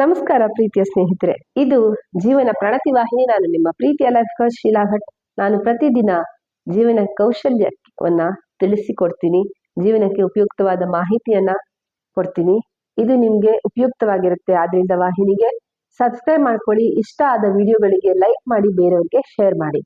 ನಮಸ್ಕಾರ ಪ್ರೀತಿಯ ಸ್ನೇಹಿತರೆ. ಇದು ಜೀವನ ಪ್ರಣತಿ ವಾಹಿನಿ. ನಾನು ನಿಮ್ಮ ಪ್ರೀತಿಯ ಲೈಫ್ ಕೋಚ್ ಶೀಲಾ ಭಟ್. ನಾನು ಪ್ರತಿದಿನ ಜೀವನ ಕೌಶಲ್ಯವನ್ನ ತಿಳಿಸಿಕೊಡ್ತೀನಿ. ಜೀವನಕ್ಕೆ ಉಪಯುಕ್ತವಾದ ಮಾಹಿತಿಯನ್ನ ಕೊಡ್ತೀನಿ. ಇದು ನಿಮ್ಗೆ ಉಪಯುಕ್ತವಾಗಿರುತ್ತೆ. ಆದ್ರಿಂದ ವಾಹಿನಿಗೆ ಸಬ್ಸ್ಕ್ರೈಬ್ ಮಾಡ್ಕೊಳ್ಳಿ. ಇಷ್ಟ ಆದ ವಿಡಿಯೋಗಳಿಗೆ ಲೈಕ್ ಮಾಡಿ, ಬೇರೆಯವ್ರಿಗೆ ಶೇರ್ ಮಾಡಿ.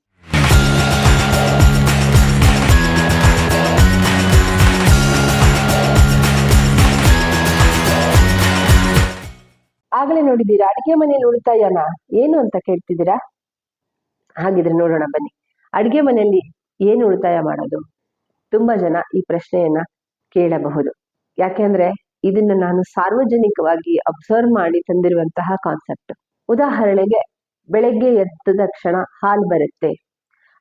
ಆಗಲೇ ನೋಡಿದ್ದೀರಾ? ಅಡಿಗೆ ಮನೆಯಲ್ಲಿ ಉಳಿತಾಯನ ಏನು ಅಂತ ಕೇಳ್ತಿದ್ದೀರಾ? ಹಾಗಿದ್ರೆ ನೋಡೋಣ, ಬನ್ನಿ. ಅಡಿಗೆ ಮನೆಯಲ್ಲಿ ಏನು ಉಳಿತಾಯ ಮಾಡೋದು? ತುಂಬಾ ಜನ ಈ ಪ್ರಶ್ನೆಯನ್ನ ಕೇಳಬಹುದು. ಯಾಕೆಂದ್ರೆ ಇದನ್ನ ನಾನು ಸಾರ್ವಜನಿಕವಾಗಿ ಅಬ್ಸರ್ವ್ ಮಾಡಿ ತಂದಿರುವಂತಹ ಕಾನ್ಸೆಪ್ಟ್. ಉದಾಹರಣೆಗೆ, ಬೆಳಗ್ಗೆ ಎದ್ದ ತಕ್ಷಣ ಹಾಲು ಬರುತ್ತೆ.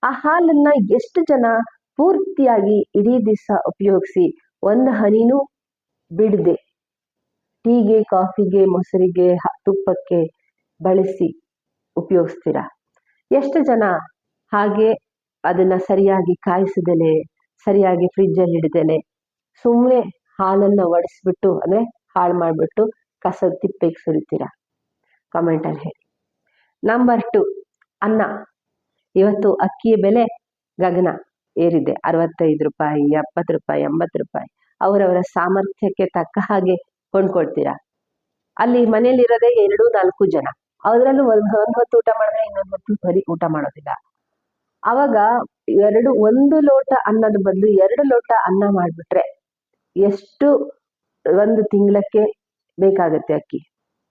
ಆ ಹಾಲನ್ನ ಎಷ್ಟು ಜನ ಪೂರ್ತಿಯಾಗಿ ಇಡೀ ದಿವಸ ಉಪಯೋಗಿಸಿ ಒಂದು ಹನಿನೂ ಬಿಡದೆ ಟೀಗೆ, ಕಾಫಿಗೆ, ಮೊಸರಿಗೆ ತುಪ್ಪಕ್ಕೆ ಬಳಸಿ ಉಪಯೋಗಿಸ್ತೀರಾ? ಎಷ್ಟು ಜನ ಹಾಗೆ ಅದನ್ನ ಸರಿಯಾಗಿ ಕಾಯಿಸದಲೆ ಸರಿಯಾಗಿ ಫ್ರಿಜ್ ಅಲ್ಲಿ ಇಡದಲೆ ಸುಮ್ಮನೆ ಹಾಲನ್ನು ಒಡಿಸ್ಬಿಟ್ಟು, ಅಂದ್ರೆ ಹಾಳು ಮಾಡ್ಬಿಟ್ಟು ಕಸದ ತಿಪ್ಪೆಗೆ ಸುರಿತೀರಾ? ಕಮೆಂಟ್ ಅಲ್ಲಿ ಹೇಳಿ. ನಂಬರ್ ಟು ಅನ್ನ. ಇವತ್ತು ಅಕ್ಕಿಯ ಬೆಲೆ ಗಗನ ಏರಿದೆ. ಅರವತ್ತೈದು ರೂಪಾಯಿ, ಎಪ್ಪತ್ತು ರೂಪಾಯಿ, ಎಂಬತ್ತು ರೂಪಾಯಿ. ಅವರವರ ಸಾಮರ್ಥ್ಯಕ್ಕೆ ತಕ್ಕ ಹಾಗೆ ಕೊಂಡ್ಕೊಳ್ತೀರಾ? ಅಲ್ಲಿ ಮನೇಲಿ ಇರೋದೇ ಎರಡು, ನಾಲ್ಕು ಜನ. ಅದರಲ್ಲೂ ಒಂದು ಒಂದು ಹೊತ್ತು ಊಟ ಮಾಡಿದ್ರೆ ಇನ್ನೊಂದು ಹೊತ್ತು ಬರೀ ಊಟ ಮಾಡೋದಿಲ್ಲ. ಅವಾಗ ಎರಡು, ಒಂದು ಲೋಟ ಅನ್ನದ ಬದಲು ಎರಡು ಲೋಟ ಅನ್ನ ಮಾಡ್ಬಿಟ್ರೆ ಎಷ್ಟು, ಒಂದು ತಿಂಗಳಕ್ಕೆ ಬೇಕಾಗತ್ತೆ ಅಕ್ಕಿ?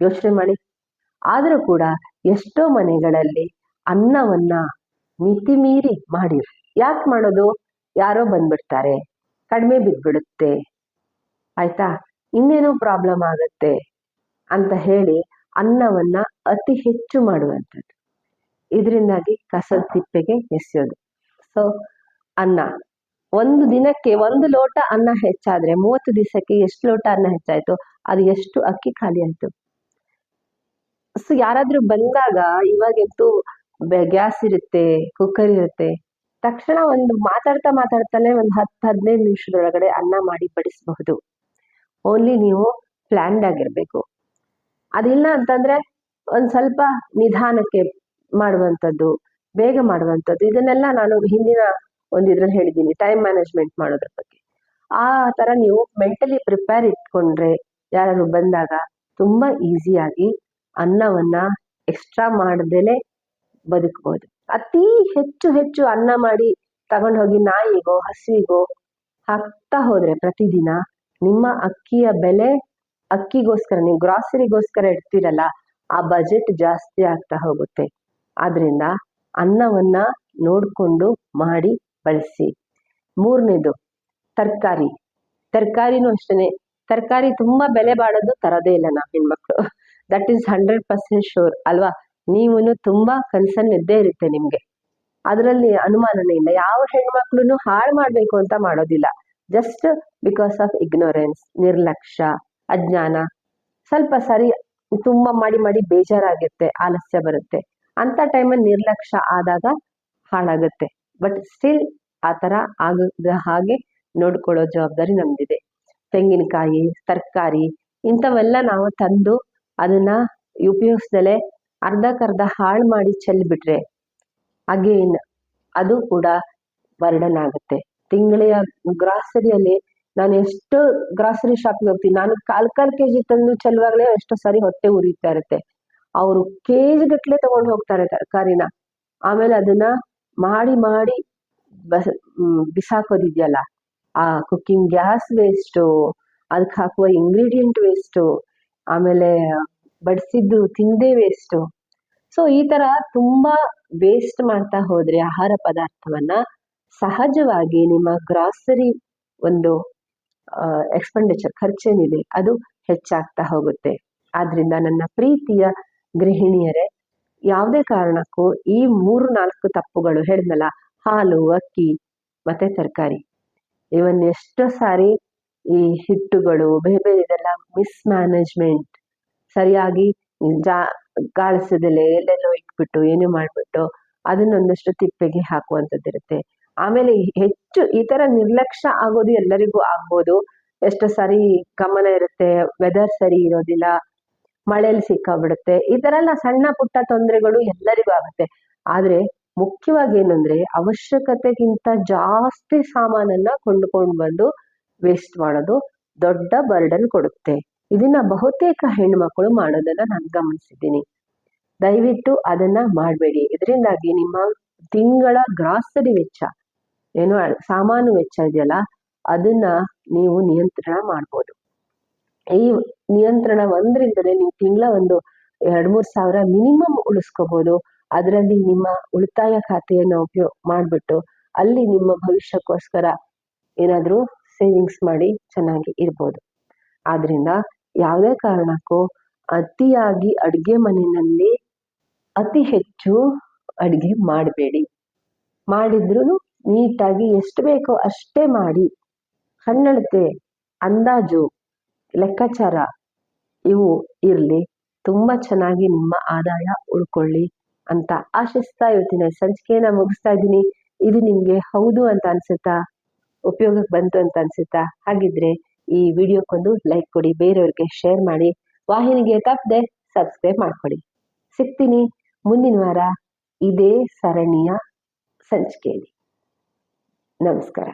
ಯೋಚನೆ ಮಾಡಿ. ಆದರೂ ಕೂಡ ಎಷ್ಟೋ ಮನೆಗಳಲ್ಲಿ ಅನ್ನವನ್ನ ಮಿತಿ ಮೀರಿ ಮಾಡಿ ಯಾಕೆ ಮಾಡೋದು? ಯಾರೋ ಬಂದ್ಬಿಡ್ತಾರೆ. ಕಡಿಮೆ ಬಿದ್ಬಿಡುತ್ತೆ. ಆಯ್ತಾ? ಇನ್ನೇನೋ ಪ್ರಾಬ್ಲಮ್ ಆಗತ್ತೆ ಅಂತ ಹೇಳಿ ಅನ್ನವನ್ನ ಅತಿ ಹೆಚ್ಚು ಮಾಡುವಂಥದ್ದು. ಇದರಿಂದಾಗಿ ಕಸದ ತಿಪ್ಪೆಗೆ ಎಸೆಯೋದು. ಸೊ ಅನ್ನ ಒಂದು ದಿನಕ್ಕೆ ಒಂದು ಲೋಟ ಅನ್ನ ಹೆಚ್ಚಾದ್ರೆ ಮೂವತ್ತು ದಿವಸಕ್ಕೆ ಎಷ್ಟು ಲೋಟ ಅನ್ನ ಹೆಚ್ಚಾಯಿತು? ಅದು ಎಷ್ಟು ಅಕ್ಕಿ ಖಾಲಿ ಆಯಿತು? ಸೊ ಯಾರಾದ್ರೂ ಬಂದಾಗ ಇವಾಗಂತೂ ಗ್ಯಾಸ್ ಇರುತ್ತೆ ಕುಕ್ಕರ್ ಇರುತ್ತೆ. ತಕ್ಷಣ ಒಂದು ಮಾತಾಡ್ತಾ ಮಾತಾಡ್ತಾನೆ ಒಂದು ಹತ್ತು ಹದಿನೈದು ನಿಮಿಷದೊಳಗಡೆ ಅನ್ನ ಮಾಡಿ ಬಡಿಸಬಹುದು. ಓನ್ಲಿ ನೀವು ಪ್ಲ್ಯಾನ್ಡ್ ಆಗಿರಬೇಕು. ಅದಿಲ್ಲ ಅಂತಂದ್ರೆ ಒಂದು ಸ್ವಲ್ಪ ನಿಧಾನಕ್ಕೆ ಮಾಡುವಂಥದ್ದು, ಬೇಗ ಮಾಡುವಂಥದ್ದು, ಇದನ್ನೆಲ್ಲ ನಾನು ಹಿಂದಿನ ಒಂದು ಇದ್ರಲ್ಲಿ ಹೇಳಿದ್ದೀನಿ ಟೈಮ್ ಮ್ಯಾನೇಜ್ಮೆಂಟ್ ಮಾಡೋದ್ರ ಬಗ್ಗೆ. ಆ ತರ ನೀವು ಮೆಂಟಲಿ ಪ್ರಿಪೇರ್ ಇಟ್ಕೊಂಡ್ರೆ ಯಾರಾದ್ರು ಬಂದಾಗ ತುಂಬಾ ಈಸಿಯಾಗಿ ಅನ್ನವನ್ನ ಎಕ್ಸ್ಟ್ರಾ ಮಾಡದೇನೆ ಬದುಕಬಹುದು ಅತಿ ಹೆಚ್ಚು ಹೆಚ್ಚು ಅನ್ನ ಮಾಡಿ ತಗೊಂಡು ಹೋಗಿ ನಾಯಿಗೋ, ಹಸುವಿಗೋ ಹಾಕ್ತಾ ಹೋದ್ರೆ ಪ್ರತಿದಿನ ನಿಮ್ಮ ಅಕ್ಕಿಯ ಬೆಲೆ ಅಕ್ಕಿಗೋಸ್ಕರ, ನೀವು ಗ್ರಾಸರಿಗೋಸ್ಕರ ಇಡ್ತೀರಲ್ಲ, ಆ ಬಜೆಟ್ ಜಾಸ್ತಿ ಆಗ್ತಾ ಹೋಗುತ್ತೆ. ಆದ್ರಿಂದ ಅನ್ನವನ್ನ ನೋಡ್ಕೊಂಡು ಮಾಡಿ ಬಳಸಿ. ಮೂರನೇದು, ತರಕಾರಿ. ತರಕಾರಿನೂ ಅಷ್ಟೇನೆ. ತರಕಾರಿ ತುಂಬಾ ಬೆಲೆ ಬಾಳೋದು ತರದೇ ಇಲ್ಲ ನಾವು ಹೆಣ್ಮಕ್ಳು. That is hundred percent sure ಅಲ್ವಾ? ನೀವು ತುಂಬಾ ಕನ್ಸರ್ನ್ ಇದ್ದೇ ಇರುತ್ತೆ ನಿಮ್ಗೆ. ಅದರಲ್ಲಿ ಅನುಮಾನನೇ ಇಲ್ಲ. ಯಾವ ಹೆಣ್ಮಕ್ಳು ಹಾಳು ಮಾಡ್ಬೇಕು ಅಂತ ಮಾಡೋದಿಲ್ಲ. ಜಸ್ಟ್ ಬಿಕಾಸ್ ಆಫ್ ಇಗ್ನೋರೆನ್ಸ್ ನಿರ್ಲಕ್ಷ್ಯ, ಅಜ್ಞಾನ. ಸ್ವಲ್ಪ ಸರಿ, ತುಂಬಾ ಮಾಡಿ ಮಾಡಿ ಬೇಜಾರಾಗುತ್ತೆ ಆಲಸ್ಯ ಬರುತ್ತೆ. ಅಂತ ಟೈಮಲ್ಲಿ ನಿರ್ಲಕ್ಷ್ಯ ಆದಾಗ ಹಾಳಾಗುತ್ತೆ. ಬಟ್ ಸ್ಟಿಲ್ ಆ ಥರ ಆಗದ ಹಾಗೆ ನೋಡ್ಕೊಳ್ಳೋ ಜವಾಬ್ದಾರಿ ನಮ್ದಿದೆ. ತೆಂಗಿನಕಾಯಿ, ತರಕಾರಿ, ಇಂಥವೆಲ್ಲ ನಾವು ತಂದು ಅದನ್ನ ಉಪಯೋಗಿಸ್ದಲೆ ಅರ್ಧಕ್ಕರ್ಧ ಹಾಳು ಮಾಡಿ ಚೆಲ್ಬಿಟ್ರೆ ಅಗೇನ್ ಅದು ಕೂಡ ಬರ್ಡನ್ ಆಗುತ್ತೆ. ತಿಂಗಳಿಯ ಗ್ರಾಸರಿಯಲ್ಲಿ ನಾನು ಎಷ್ಟು ಗ್ರಾಸರಿ ಶಾಪಿಗೆ ಹೋಗ್ತೀನಿ. ನಾನು ಕಾಲು ಕಾಲು ಕೆ ಜಿ ತಂದು ಚೆಲ್ಲುವಾಗಲೇ ಎಷ್ಟೋ ಸಾರಿ ಹೊಟ್ಟೆ ಉರಿತಾ ಇರುತ್ತೆ. ಅವರು ಕೆ ತಗೊಂಡು ಹೋಗ್ತಾರೆ ತರಕಾರಿನ ಆಮೇಲೆ ಅದನ್ನ ಮಾಡಿ ಮಾಡಿ ಬಸ್ ಬಿಸಾಕೋದಿದೆಯಲ್ಲ, ಆ ಕುಕ್ಕಿಂಗ್ ಗ್ಯಾಸ್ ವೇಸ್ಟು ಅದಕ್ಕೆ ಹಾಕುವ ಇಂಗ್ರೀಡಿಯೆಂಟ್ ವೇಸ್ಟು ಆಮೇಲೆ ಬಡಿಸಿದ್ದು ತಿಂದೇ ವೇಸ್ಟು ಸೊ ಈ ತರ ತುಂಬಾ ವೇಸ್ಟ್ ಮಾಡ್ತಾ ಹೋದರೆ ಆಹಾರ ಪದಾರ್ಥವನ್ನ ಸಹಜವಾಗಿ ನಿಮ್ಮ ಗ್ರಾಸರಿ ಒಂದು ಎಕ್ಸ್ಪೆಂಡಿಚರ್ ಖರ್ಚೇನಿದೆ, ಅದು ಹೆಚ್ಚಾಗ್ತಾ ಹೋಗುತ್ತೆ. ಆದ್ರಿಂದ ನನ್ನ ಪ್ರೀತಿಯ ಗೃಹಿಣಿಯರೇ, ಯಾವುದೇ ಕಾರಣಕ್ಕೂ ಈ ಮೂರು ನಾಲ್ಕು ತಪ್ಪುಗಳು ಹೇಳಿದ್ನಲ್ಲ ಹಾಲು, ಅಕ್ಕಿ, ಮತ್ತೆ ತರಕಾರಿ. ಇವನ್ ಎಷ್ಟೋ ಸಾರಿ ಈ ಹಿಟ್ಟುಗಳು, ಬೇರೆ ಇದೆಲ್ಲ ಮಿಸ್ ಮ್ಯಾನೇಜ್ಮೆಂಟ್ ಸರಿಯಾಗಿ ಜಾ, ಗಾಳಿಸದಲೆ ಎಲ್ಲೆಲ್ಲೋ ಇಟ್ಬಿಟ್ಟು, ಏನು ಮಾಡ್ಬಿಟ್ಟು, ಅದನ್ನೊಂದಷ್ಟು ತಿಪ್ಪೆಗೆ ಹಾಕುವಂಥದ್ದಿರುತ್ತೆ. ಆಮೇಲೆ ಹೆಚ್ಚು ಈ ಥರ ನಿರ್ಲಕ್ಷ್ಯ ಆಗೋದು ಎಲ್ಲರಿಗೂ ಆಗ್ಬೋದು. ಎಷ್ಟೋ ಸಾರಿ ಗಮನ ಇರುತ್ತೆ ವೆದರ್ ಸರಿ ಇರೋದಿಲ್ಲ, ಮಳೆಯಲ್ಲಿ ಸಿಕ್ಕಾಬಿಡುತ್ತೆ, ಈ ಥರ ಎಲ್ಲ ಸಣ್ಣ ಪುಟ್ಟ ತೊಂದರೆಗಳು ಎಲ್ಲರಿಗೂ ಆಗುತ್ತೆ. ಆದ್ರೆ ಮುಖ್ಯವಾಗಿ ಏನಂದ್ರೆ ಅವಶ್ಯಕತೆಗಿಂತ ಜಾಸ್ತಿ ಸಾಮಾನನ್ನ ಕೊಂಡ್ಕೊಂಡು ಬಂದು ವೇಸ್ಟ್ ಮಾಡೋದು ದೊಡ್ಡ ಬರ್ಡನ್ ಕೊಡುತ್ತೆ. ಇದನ್ನ ಬಹುತೇಕ ಹೆಣ್ಮಕ್ಳು ಮಾಡೋದನ್ನ ನಾನು ಗಮನಿಸಿದ್ದೀನಿ. ದಯವಿಟ್ಟು ಅದನ್ನ ಮಾಡಬೇಡಿ. ಇದರಿಂದಾಗಿ ನಿಮ್ಮ ತಿಂಗಳ ಗ್ರಾಸರಿ ವೆಚ್ಚ ಏನು ಸಾಮಾನು ವೆಚ್ಚ ಇದೆಯಲ್ಲ ಅದನ್ನ ನೀವು ನಿಯಂತ್ರಣ ಮಾಡ್ಬೋದು. ಈ ನಿಯಂತ್ರಣ ಒಂದ್ರಿಂದಲೇ ನೀವು ತಿಂಗಳ ಒಂದು ಎರಡ್ ಮೂರ್ ಸಾವಿರ ಮಿನಿಮಮ್ ಉಳಿಸ್ಕೋಬಹುದು ಅದರಲ್ಲಿ ನಿಮ್ಮ ಉಳಿತಾಯ ಖಾತೆಯನ್ನು ಉಪಯೋಗ ಮಾಡ್ಬಿಟ್ಟು ಅಲ್ಲಿ ನಿಮ್ಮ ಭವಿಷ್ಯಕ್ಕೋಸ್ಕರ ಏನಾದರೂ ಸೇವಿಂಗ್ಸ್ ಮಾಡಿ ಚೆನ್ನಾಗಿ ಇರ್ಬೋದು. ಆದ್ರಿಂದ ಯಾವುದೇ ಕಾರಣಕ್ಕೂ ಅತಿಯಾಗಿ ಅಡುಗೆ ಮನೆಯಲ್ಲಿ ಅತಿ ಹೆಚ್ಚು ಅಡುಗೆ ಮಾಡಬೇಡಿ. ಮಾಡಿದ್ರು ನೀಟಾಗಿ ಎಷ್ಟು ಬೇಕೋ ಅಷ್ಟೇ ಮಾಡಿ. ಹಣ್ಣಳತೆ ಅಂದಾಜು, ಲೆಕ್ಕಾಚಾರ ಇವು ಇರಲಿ. ತುಂಬ ಚೆನ್ನಾಗಿ ನಿಮ್ಮ ಆದಾಯ ಉಳ್ಕೊಳ್ಳಿ ಅಂತ ಆಶಿಸ್ತಾ ಇವತ್ತಿನ ಸಂಚಿಕೆನ ಮುಗಿಸ್ತಾ ಇದ್ದೀನಿ. ಇದು ನಿಮಗೆ ಹೌದು ಅಂತ ಅನ್ಸುತ್ತಾ? ಉಪಯೋಗಕ್ಕೆ ಬಂತು ಅಂತ ಅನ್ಸುತ್ತಾ? ಹಾಗಿದ್ರೆ ಈ ವಿಡಿಯೋಕ್ಕೊಂದು ಲೈಕ್ ಕೊಡಿ, ಬೇರೆಯವ್ರಿಗೆ ಶೇರ್ ಮಾಡಿ. ವಾಹಿನಿಗೆ ತಪ್ಪದೆ ಸಬ್ಸ್ಕ್ರೈಬ್ ಮಾಡ್ಕೊಳ್ಳಿ. ಸಿಗ್ತೀನಿ ಮುಂದಿನ ವಾರ ಇದೇ ಸರಣಿಯ ಸಂಚಿಕೆಯಲ್ಲಿ. ನಮಸ್ಕಾರ.